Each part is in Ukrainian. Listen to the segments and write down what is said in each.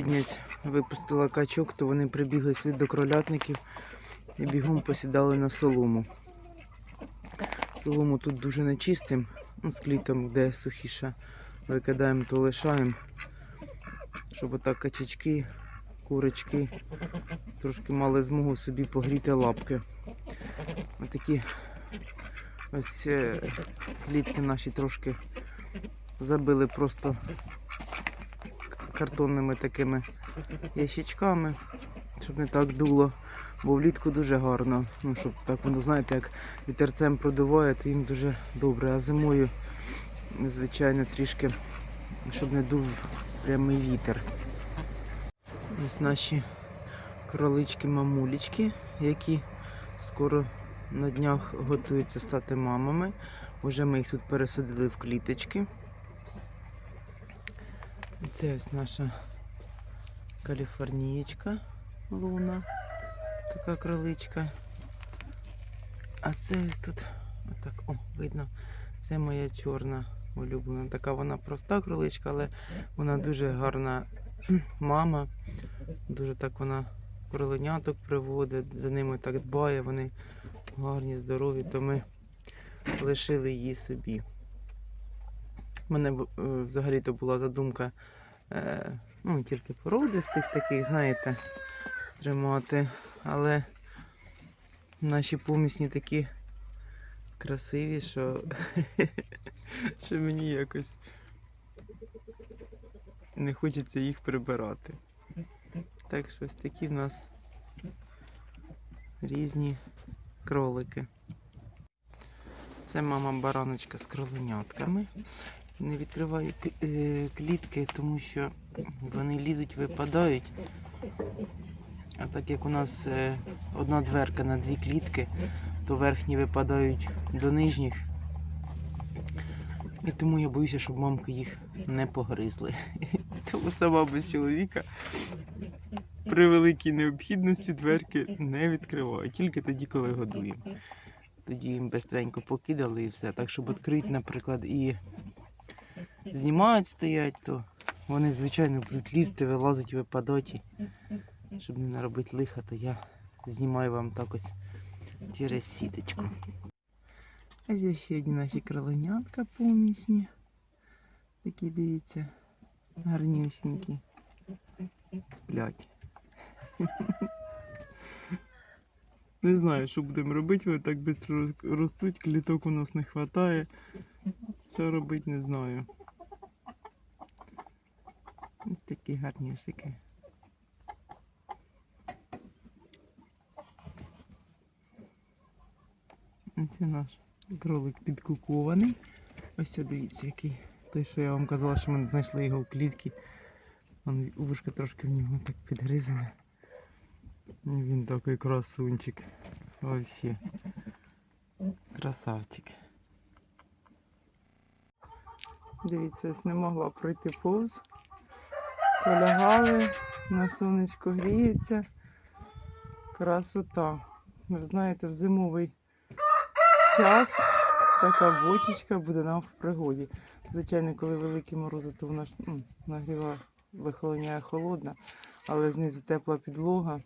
Сьогодні випустила качок, то вони прибігли слід до кролятників і бігом посідали на солому. Солому тут дуже нечистим, ну, з клітом, де сухіша. Викидаємо, то лишаємо, щоб отак качечки, курочки трошки мали змогу собі погріти лапки. Отакі ось е, клітки наші трошки забили просто картонними такими ящичками, щоб не так дуло. Бо влітку дуже гарно. Ну, щоб так воно, знаєте, як вітерцем продуває, то їм дуже добре. А зимою, звичайно, трішки, щоб не дув прямий вітер. Ось наші кролички-мамулечки, які скоро на днях готуються стати мамами. Уже ми їх тут пересадили в кліточки. Це ось наша каліфорнієчка луна, така кроличка. А це ось тут, отак, о, видно, це моя чорна улюблена. Така вона проста кроличка, але вона дуже гарна мама. Дуже так вона кроленяток приводить, за ними так дбає, вони гарні, здорові, то ми лишили її собі. У мене е, взагалі-то була задумка е, ну, тільки породистих таких, знаєте, тримати. Але наші помісні такі красиві, що, що мені якось не хочеться їх прибирати. Так що ось такі в нас різні кролики. Це мама бараночка з кроленятками. Не відкриваю е, клітки, тому що вони лізуть, випадають. А так як у нас е, одна дверка на дві клітки, то верхні випадають до нижніх. І тому я боюся, щоб мамки їх не погризли. Тому сама без чоловіка при великій необхідності дверки не відкриваю, тільки тоді, коли годуємо. Тоді їм бистренько покидали і все. Так, щоб відкрити, наприклад, і знімають, стоять, то вони, звичайно, будуть лізти, вилазити, випадати. Щоб не наробити лиха, то я знімаю вам так ось через сіточку. Ось ще одні наші кроленятка помісні. Такі, дивіться, гарнюсінькі. Сплять. Не знаю, що будемо робити, вони так швидко ростуть, кліток у нас не вистачає. Що робити, не знаю. Ось такі гарнішики. Ось наш кролик підкукований. Ось це дивіться, який. Той, що я вам казала, що ми не знайшли його в клітці. Вон вушка трошки в нього так підгризане. І Він такий красунчик. Вообще. Красавчик. Дивіться, ось не могла пройти повз. Полягали, на сонечко гріються. Красота. Ви знаєте, в зимовий час така бочечка буде нам в пригоді. Звичайно, коли великі морози, то вона ну, нагріває, вихолоняє холодна, але знизу тепла підлога,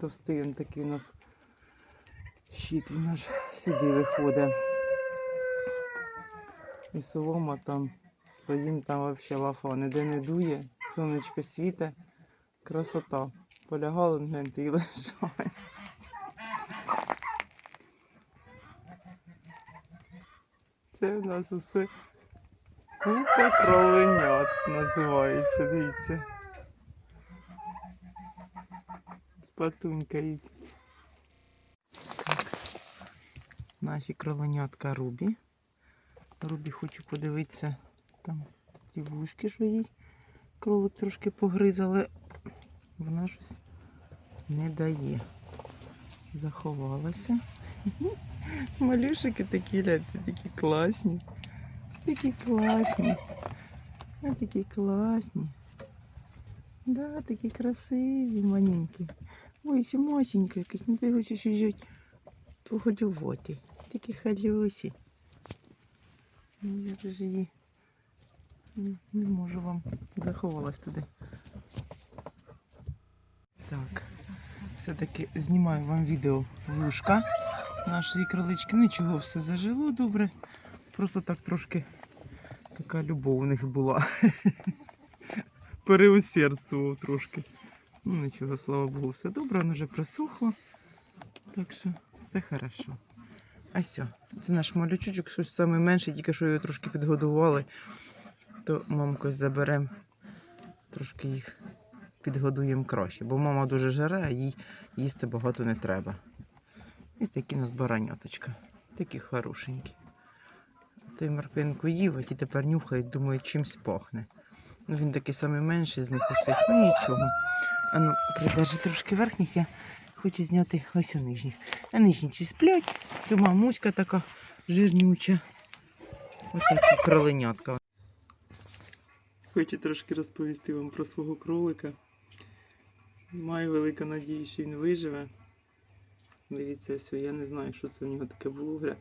товстий він такий у нас щит, він аж сюди виходить. І солома там, то їм там взагалі лафа ніде не дує, сонечко світе, красота. Полягали, гляньте, і лишає. Це в нас усе купа кроленят називається, дивіться. Спатунькають. Так. Наші кроленятка Рубі. Рубі хочу подивитися там ті вушки, що їй кролик трошки погриз, але вона щось не дає. Заховалася. Малюшики такі, гляньте, такі класні. Такі класні. А такі класні. Да, такі красиві, маленькі. Ой, ще масенька якась, не бігайся що взяти погодювати. Такі халюсі. Ну, Я ж її не- можу вам заховалась туди. Так. Все-таки знімаю вам відео вушка нашої кролички. Нічого, все зажило добре. Просто так трошки така любов у них була. Переусердствував трошки. Ну нічого, слава Богу, все добре, воно вже присохло. Так що все хорошо. Все, це наш малючочок, щось саме менше, тільки що його трошки підгодували, то мамку заберемо, трошки їх підгодуємо краще, бо мама дуже жаре, а їй їсти багато не треба. Ось такі у нас бараняточка, такі хорошенькі. Той морквинку їв, а ті тепер нюхають, думають, чимсь пахне. Ну він такий самий менший з них усіх, ну нічого. А ну, придержи трошки верхніх, я хочу зняти ось у нижніх. А нижні чи сплять, то мамуська така жирнюча. Ось такі кроленятка. Хочу трошки розповісти вам про свого кролика. Маю велику надію, що він виживе. Дивіться, все, я не знаю, що це в нього таке було. Гля.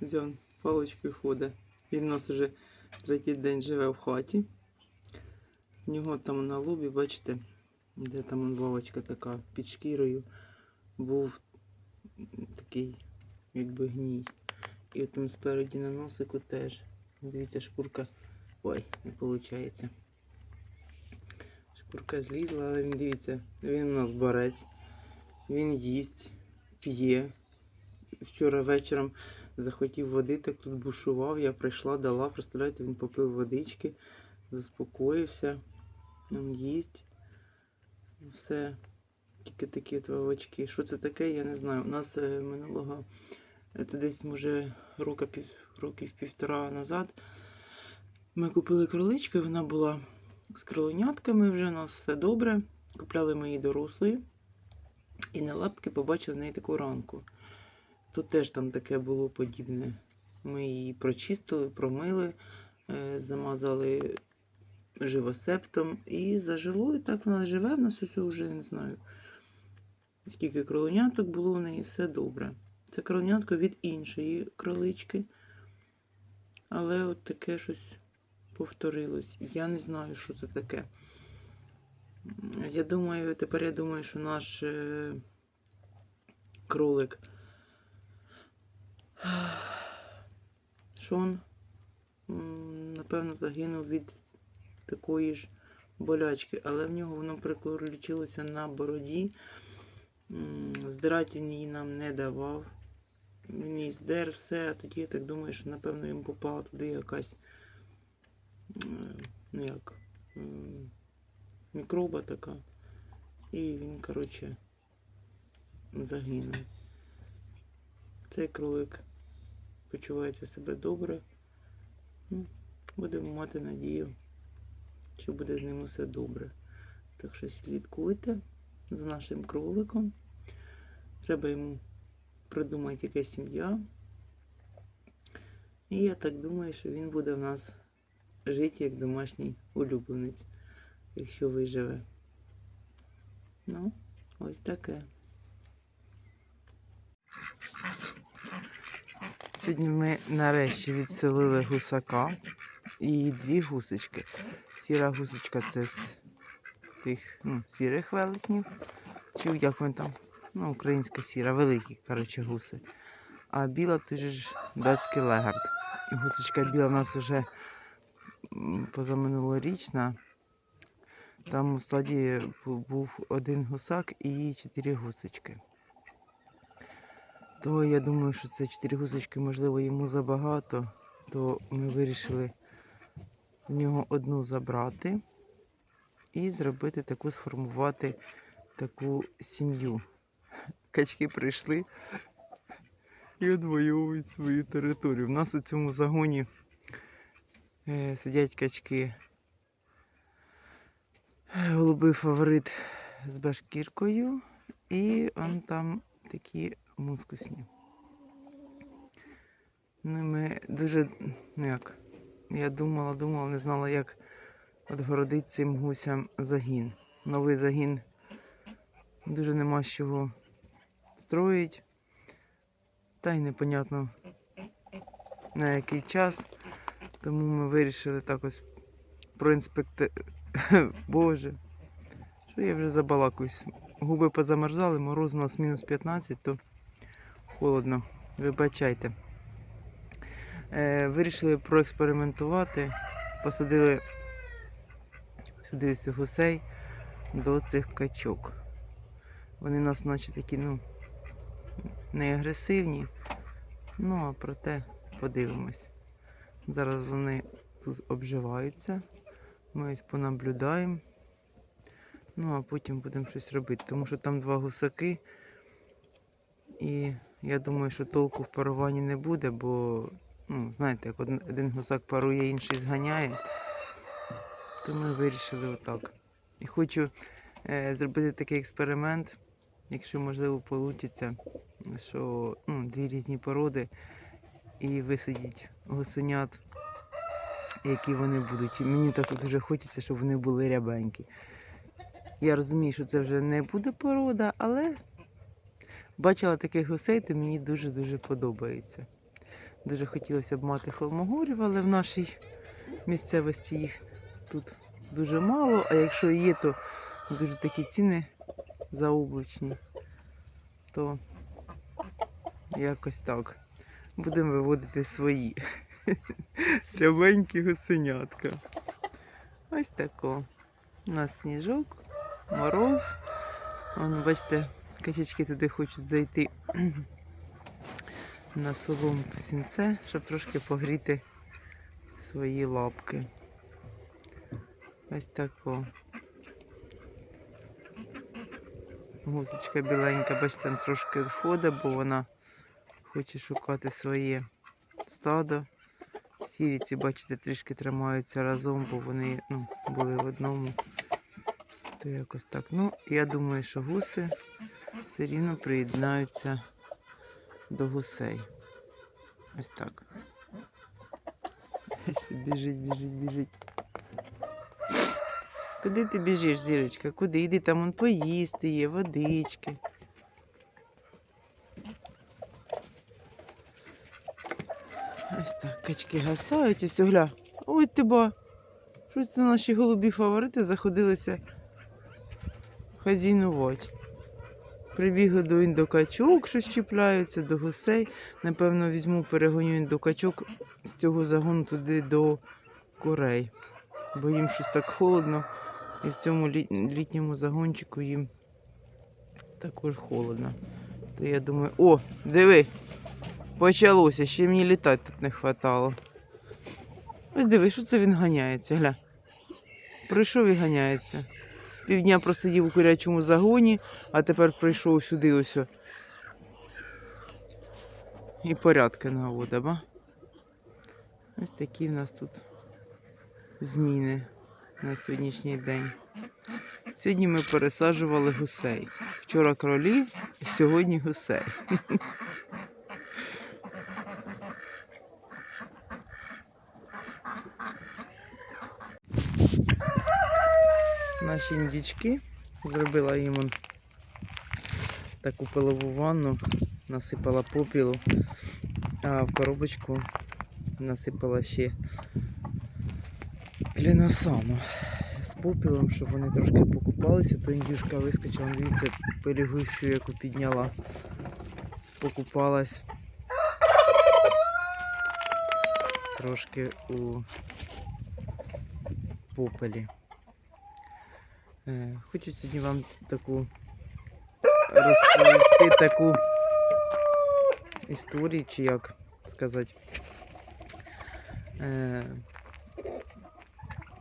Взяв паличкою ходить. Він у нас вже третій день живе в хаті. В нього там на лобі, бачите, де там валочка така під шкірою, був такий, якби гній. І от там спереді на носику теж. Дивіться, шкурка. Ой, не виходить. Шкурка злізла, але він дивіться, він у нас борець, він їсть, п'є. Вчора вечором захотів води, так тут бушував. Я прийшла, дала, представляєте, він попив водички, заспокоївся, він їсть. Все. Тільки такі от овочки. Що це таке, я не знаю. У нас е, минулого, це десь, може, рока, років півтора назад. Ми купили кроличку, і вона була з кроленятками, вже у нас все добре. Купляли ми її дорослою. І на лапки побачили в неї таку ранку. Тут теж там таке було подібне. Ми її прочистили, промили, е, замазали живосептом і зажило. І так вона живе. В нас ось вже не знаю. Скільки кроленяток було в неї, все добре. Це кроленятко від іншої кролички. Але от таке щось повторилось. Я не знаю, що це таке. Я думаю, тепер я думаю, що наш е, кролик Шон, напевно, загинув від такої ж болячки, але в нього воно приключилося на бороді. Здирати її нам не давав. Він її здер все, а тоді я так думаю, що напевно йому попала туди якась ну як, мікроба така. І він, коротше, загинув. Цей кролик почувається себе добре. Ну, будемо мати надію, що буде з ним усе добре. Так що слідкуйте за нашим кроликом. Треба йому придумати якась сім'я. І я так думаю, що він буде в нас жити як домашній улюбленець, якщо виживе. Ну, ось таке. Сьогодні ми нарешті відселили гусака і дві гусочки. Сіра гусочка це з тих ну, сірих велетнів. Чи як він там? Ну, українська сіра, великі, коротше, гуси. А біла це ж датський легард. Гусочка біла у нас вже позаминулорічна. Там у стадії бу- був один гусак і чотири гусочки. То я думаю, що це чотири гусочки, можливо, йому забагато, то ми вирішили в нього одну забрати і зробити таку, сформувати таку сім'ю. Качки прийшли і відвоюють свою територію. У нас у цьому загоні сидять качки. Е, Голубий фаворит з башкіркою, і он там такі мускусні. Ну, ми дуже, ну як, я думала, думала, не знала, як відгородити цим гусям загін. Новий загін дуже нема з чого строїть. Та й непонятно на який час. Тому ми вирішили так ось проінспекти. Боже, що я вже забалакуюсь. губи позамерзали, мороз у нас мінус 15, то холодно. Вибачайте. Е, вирішили проекспериментувати. Посадили сюди ось гусей до цих качок. Вони нас, наче такі, ну, не агресивні. Ну, а проте подивимось. Зараз вони тут обживаються. Ми понаблюдаємо. Ну, а потім будемо щось робити. Тому що там два гусаки. І я думаю, що толку в паруванні не буде, бо, ну, знаєте, як один, один гусак парує, інший зганяє. То ми вирішили отак. І хочу е, зробити такий експеримент, якщо можливо вийде, що ну, дві різні породи і висадіть гусенят, які вони будуть. Мені так дуже хочеться, щоб вони були рябенькі. Я розумію, що це вже не буде порода, але бачила таких гусей, то мені дуже-дуже подобається. Дуже хотілося б мати холмогорів, але в нашій місцевості їх тут дуже мало, а якщо є, то дуже такі ціни заоблачні, то якось так. Будемо виводити свої рябенькі гусенятка. Ось тако. У нас сніжок, мороз. Вон, бачите, качечки туди хочуть зайти на соломку сінце, щоб трошки погріти свої лапки. Ось тако. Гусечка біленька, бачите, трошки входить, бо вона хоче шукати своє стадо. Сіріці, бачите, трішки тримаються разом, бо вони ну, були в одному. То якось так. Ну, я думаю, що гуси все рівно приєднаються до гусей. Ось так. Біжить, біжить, біжить. Куди ти біжиш, зірочка? Куди? Іди там он поїсти є, водички. Ось так, качки гасають, ось гля. Ой ба. Що це наші голубі фаворити заходилися хазінувати. Прибігли до індокачок, що чіпляються, до гусей. Напевно, візьму, перегоню індокачок з цього загону туди до курей. Бо їм щось так холодно. І в цьому літньому загончику їм також холодно. То я думаю, о, диви, почалося, ще мені літати тут не хватало. Ось диви, що це він ганяється, гля. Прийшов і ганяється. Півдня просидів у курячому загоні, а тепер прийшов сюди ось. І порядки наводить, ба? Ось такі в нас тут зміни на сьогоднішній день. Сьогодні ми пересаджували гусей. Вчора кролів, сьогодні гусей. Наші індічки. Зробила їм таку пилову ванну, насипала попілу, а в коробочку насипала ще кліносану. З попілом, щоб вони трошки покупалися, то індюшка вискочила, дивіться, пилюгущу, яку підняла, покупалась. Трошки у попелі. Е, Хочу сьогодні вам таку розповісти таку історію, чи як сказати. Е,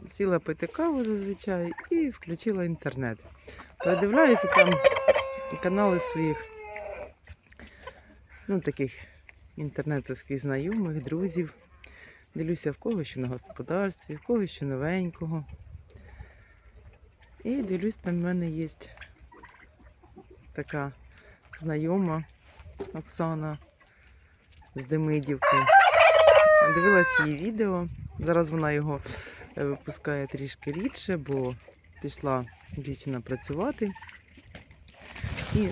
Сіла пити каву зазвичай і включила інтернет. Передивляюся там канали своїх, ну, таких інтернетовських знайомих, друзів. Дивлюся в кого що на господарстві, в кого що новенького. І дивлюсь, там в мене є така знайома Оксана з Демидівки. Дивилась її відео. Зараз вона його е, випускає трішки рідше, бо пішла дівчина працювати і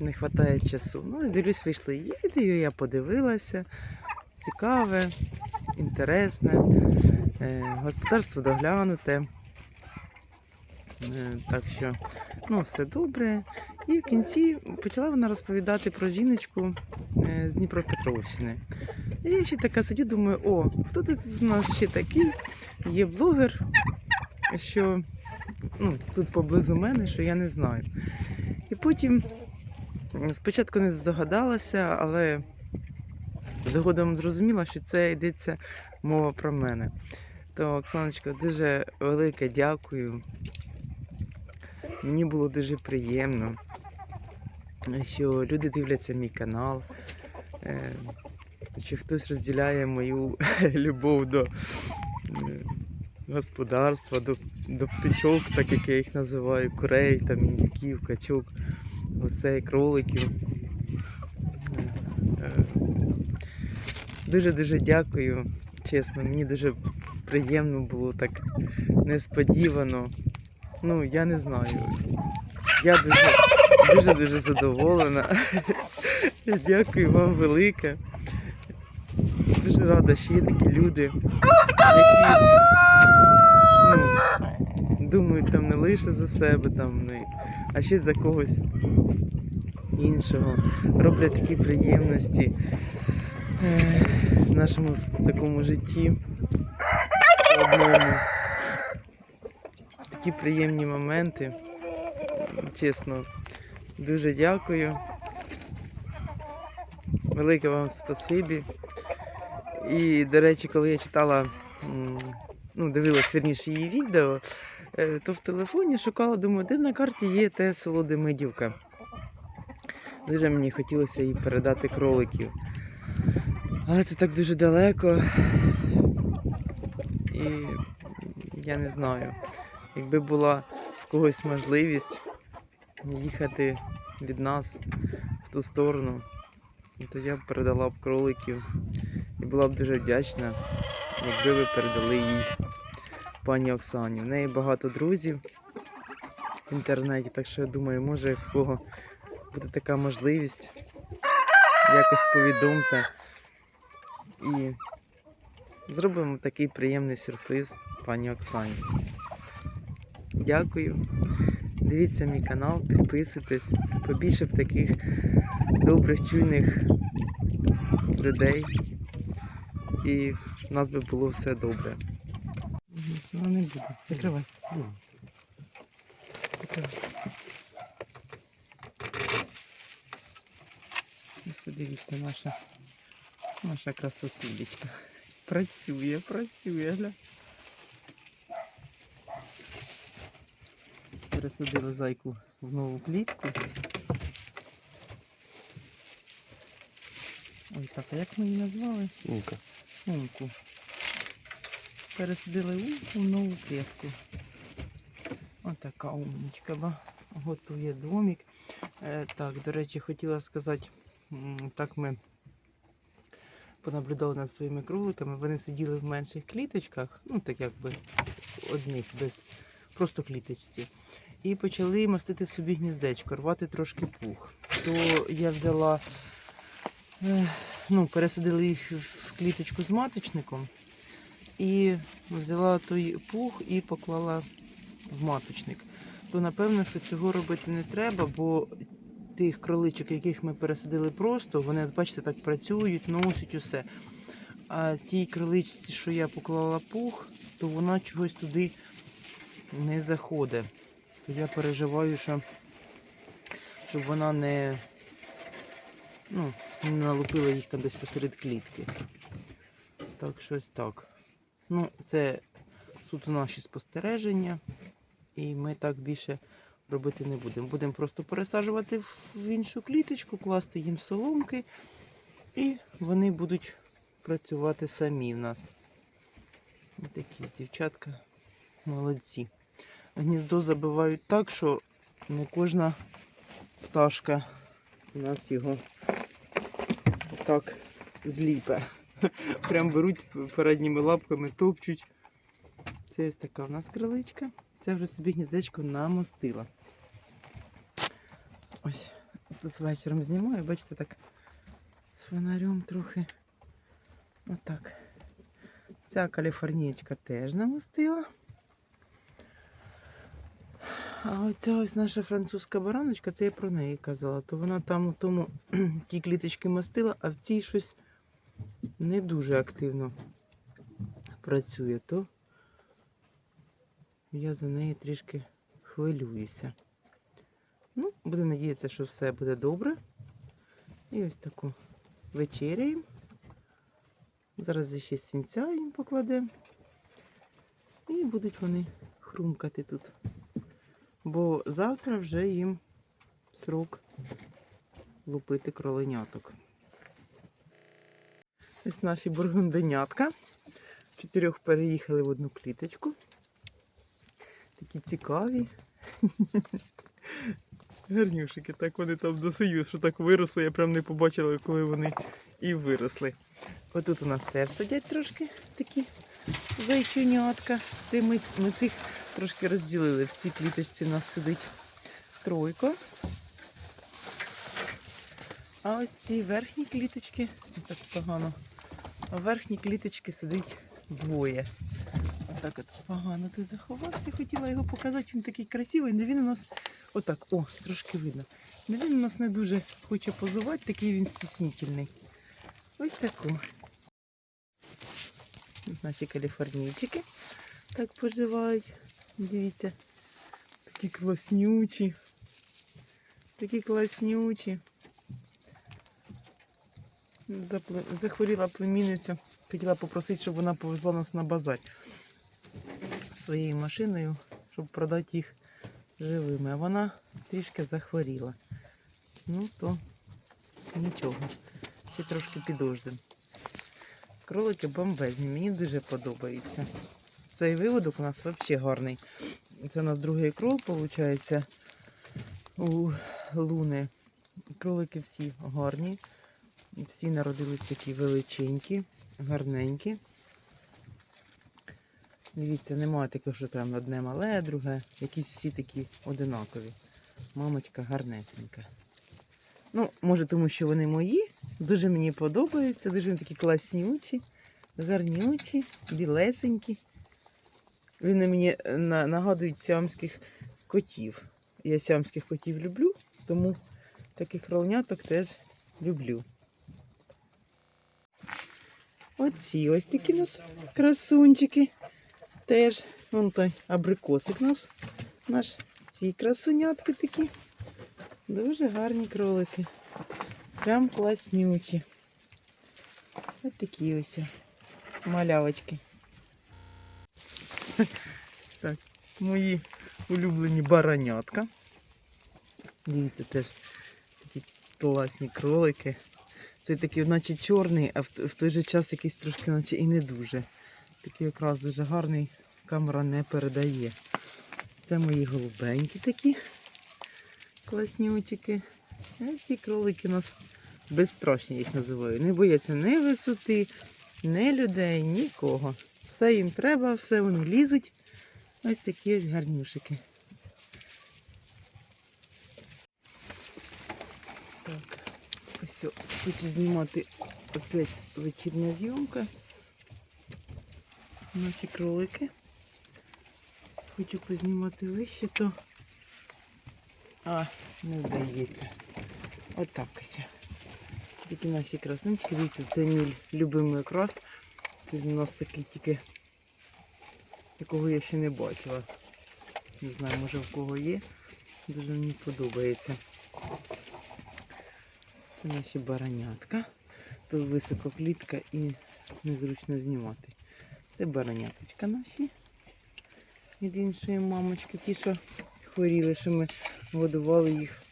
не вистачає часу. Ну, дивлюсь, вийшло її відео, я подивилася. Цікаве, інтересне, е, господарство доглянуте. Е, Так що, ну, все добре. І в кінці почала вона розповідати про жіночку е, з Дніпропетровщини. І я ще така сидю, думаю, о, хто тут у нас ще такий? Є блогер, що ну, тут поблизу мене, що я не знаю. І потім спочатку не здогадалася, але згодом зрозуміла, що це йдеться мова про мене. То, Оксаночка, дуже велике дякую. Мені було дуже приємно, що люди дивляться мій канал, е, що хтось розділяє мою любов до е, господарства, до, до птичок, так як я їх називаю, курей, там, індюків, качок, гусей, кроликів. Е, Дуже-дуже дякую. Чесно, мені дуже приємно було так несподівано. Ну, я не знаю. Я дуже дуже дуже задоволена. Я дякую вам велике. Дуже рада, що є такі люди, які ну, думають там не лише за себе, там, ну, а ще за когось іншого. Роблять такі приємності е, в нашому такому житті складному. Такі приємні моменти. Чесно, дуже дякую. Велике вам спасибі. І, до речі, коли я читала, ну, дивилась вірніше її відео, е, то в телефоні шукала, думаю, де на карті є те село Демидівка. Дуже мені хотілося їй передати кроликів. Але це так дуже далеко. І я не знаю, якби була в когось можливість їхати від нас в ту сторону, то я б передала б кроликів і була б дуже вдячна, якби ви передали їх пані Оксані. В неї багато друзів в інтернеті, так що я думаю, може в кого буде така можливість, якось повідомте і зробимо такий приємний сюрприз пані Оксані. Дякую. Дивіться мій канал, підписуйтесь. Побільше б таких добрих, чуйних людей. І в нас би було все добре. Ну, не буде. Закривай. Закривай. Ось дивіться, наша, наша красотулечка. Працює, працює, гля. Пересадили зайку в нову клітку. Ой, так, а як ми її назвали? Умка. Умку. Пересадили умку в нову клітку. Отака умничка, ба. Готує домик. Е, так, до речі, хотіла сказати, так ми понаблюдали над своїми кроликами. Вони сиділи в менших кліточках, ну так якби одних, без просто кліточці. І почали мастити собі гніздечко, рвати трошки пух. То я взяла, ну, пересадили їх в кліточку з маточником і взяла той пух і поклала в маточник. То напевно, що цього робити не треба, бо тих кроличок, яких ми пересадили просто, вони, бачите, так працюють, носять усе. А тій кроличці, що я поклала пух, то вона чогось туди не заходить. То я переживаю, що щоб вона не, ну, не налупила їх там десь посеред клітки. Так, щось так. Ну, це суто наші спостереження. І ми так більше робити не будемо. Будемо просто пересаджувати в іншу кліточку, класти їм соломки, і вони будуть працювати самі в нас. Ось такі дівчатка молодці. Гніздо забивають так, що не кожна пташка у нас його так зліпе. Прям беруть передніми лапками, топчуть. Це ось така у нас криличка. Це вже собі гніздечко намостила. Ось тут вечором знімаю, бачите, так з фонарем трохи. Отак. Ця каліфорнієчка теж намостила. А оця ось наша французька бараночка, це я про неї казала. То вона там у тому ті кліточки мастила, а в цій щось не дуже активно працює. То я за неї трішки хвилююся. Ну, будемо надіятися, що все буде добре. І ось таку вечеряємо. Зараз ще сінця їм покладемо. І будуть вони хрумкати тут. Бо завтра вже їм срок лупити кроленяток. Ось наші бургунденятка. Чотирьох переїхали в одну кліточку. Такі цікаві. Гарнюшики, так вони там до союз, що так виросли, я прям не побачила, коли вони і виросли. Отут у нас теж сидять трошки такі зайченятка. Це ми, ми цих трошки розділили. В цій кліточці у нас сидить тройко. А ось ці верхні кліточки, так погано. А в верхній кліточці сидить двоє. Отак от погано ти заховався, хотіла його показати, він такий красивий, але він у нас отак, о, трошки видно. Але він у нас не дуже хоче позувати, такий він стіснительний. Ось таку. Наші каліфорнійчики так поживають. Дивіться, такі класнючі. Такі класнючі. Захворіла племінниця. Хотіла попросити, щоб вона повезла нас на базар своєю машиною, щоб продати їх живими. А вона трішки захворіла. Ну то нічого. Ще трошки підождемо. Кролики бомбезні, мені дуже подобаються. Цей виводок у нас взагалі гарний. Це у нас другий крол, виходить, у луни. Кролики всі гарні. Всі народились такі величенькі, гарненькі. Дивіться, немає такого, що там одне мале, друге. Якісь всі такі одинакові. Мамочка гарнесенька. Ну, може, тому що вони мої. Дуже мені подобаються. Дуже такі класнючі, гарнючі, білесенькі. Вони мені е, нагадують сіамських котів. Я сіамських котів люблю, тому таких ровняток теж люблю. Оці ось такі у нас красунчики. Теж вон той абрикосик у нас. Наш ці красунятки такі. Дуже гарні кролики. Прям класнючі. Ось такі ось малявочки. Так, мої улюблені баранятка. Дивіться, теж такі класні кролики. Це такий, наче чорний, а в, той же час якийсь трошки, наче і не дуже. Такий якраз дуже гарний, камера не передає. Це мої голубенькі такі класнючики. Ці кролики у нас безстрашні, їх називаю. Не бояться ні висоти, ні людей, нікого. Все їм треба, все вони лізуть. Ось такі ось гарнюшики. Так, ось хочу знімати опять вечірня зйомка. Наші кролики. Хочу познімати вище, то а, не вдається. Отак ось. Такі наші краснички. Дивіться, це мій любимий окрас. Тут у нас такий тільки, якого я ще не бачила. Не знаю, може в кого є. Дуже мені подобається. Це наші баранятка. Тут високо клітка і незручно знімати. Це бараняточка наші. Від іншої мамочки. Ті, що хворіли, що ми годували їх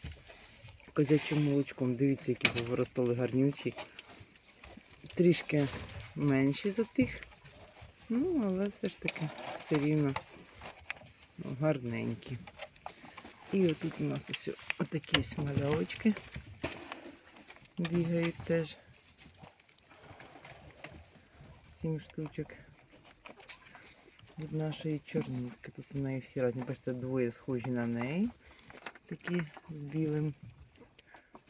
козячим молочком. Дивіться, які повиростали гарнючі. Трішки менші за тих. Ну, але все ж таки все рівно гарненькі. І отут у нас ось отакі ось малявочки бігають теж. Сім штучок від нашої чорнітки. Тут у неї всі разні, бачите, двоє схожі на неї. Такі з білим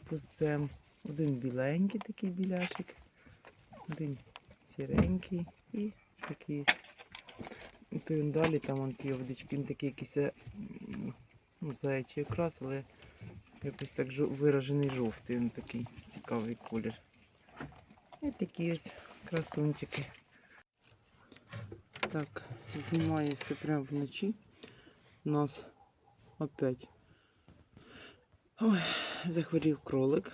пузцем. Один біленький такий біляшик, один сіренький і такий. Він далі там вон ті водички, такий якийсь е, ну, заячий окрас, але якось так виражений жовтий, він такий цікавий колір. І такі ось красунчики. Так, знімаюся прямо вночі. У нас опять. Ой, захворів кролик.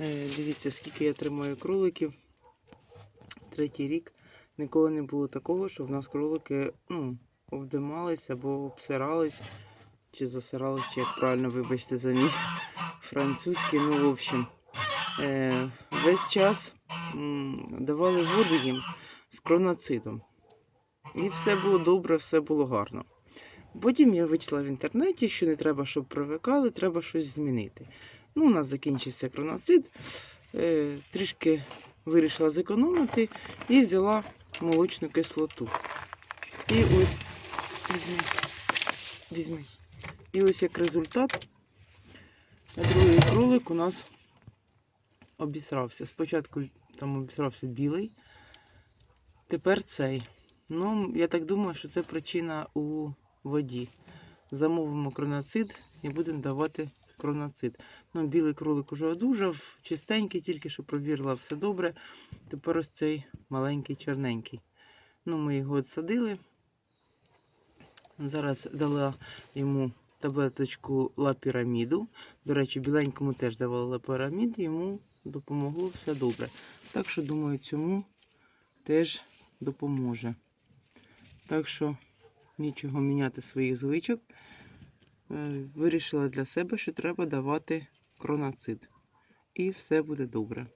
Е, дивіться, скільки я тримаю кроликів. Третій рік. Ніколи не було такого, що в нас кролики ну, обдимались або обсирались, чи засирались, чи як правильно, вибачте за мій французький. Ну, в общем, е, весь час м, давали воду їм з кроноцидом. І все було добре, все було гарно. Потім я вичла в інтернеті, що не треба, щоб привикали, треба щось змінити. Ну, у нас закінчився кроноцид, е, трішки вирішила зекономити і взяла молочну кислоту. І ось візьми, візьми. І ось як результат, другий кролик у нас обісрався. Спочатку там обісрався білий, тепер цей. Ну, я так думаю, що це причина у воді. Замовимо кроноцид і будемо давати кроноцид. Ну, білий кролик уже одужав, чистенький, тільки що провірила все добре. Тепер ось цей маленький чорненький. Ну, ми його відсадили. Зараз дала йому таблеточку лапіраміду. До речі, біленькому теж давала лапірамід, йому допомогло все добре. Так що, думаю, цьому теж допоможе. Так що нічого міняти своїх звичок. Е, Вирішила для себе, що треба давати кроноцид. І все буде добре.